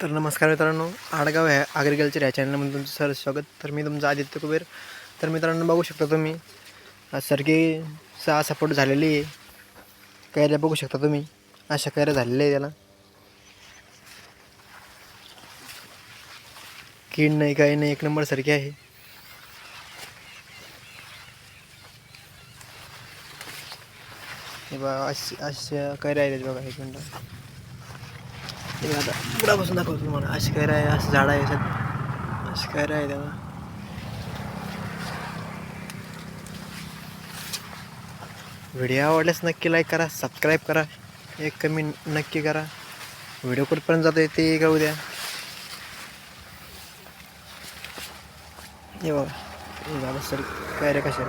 तर नमस्कार मित्रांनो आडगाव ह्या ॲग्रिकल्चर ह्या चॅनलमध्ये तुमचं सर स्वागत. तर मी तुमचं आदित्य कुबेर. तर मित्रांनो बघू शकता तुम्ही सारखी सहा सपोर्ट झालेली आहे. कैऱ्या बघू शकता तुम्ही अशा कैऱ्या झालेल्या आहे त्याला. कीड नाही काही नाही एक नंबर सारखी आहे. हे बघा अशा कैऱ्या आहेत बघा एक मिनटं. हे बघा आता पुढापासून दाखवतो तुम्हाला? अशी काय राय असं झाड आहे सर अशी काय आहे त्याला व्हिडिओ आवडल्यास नक्की लाईक करा सबस्क्राईब करा एक कमी नक्की करा. व्हिडिओ कुठपर्यंत जातो ते कळू द्या. हे बघा. झालं सर काय रे कशा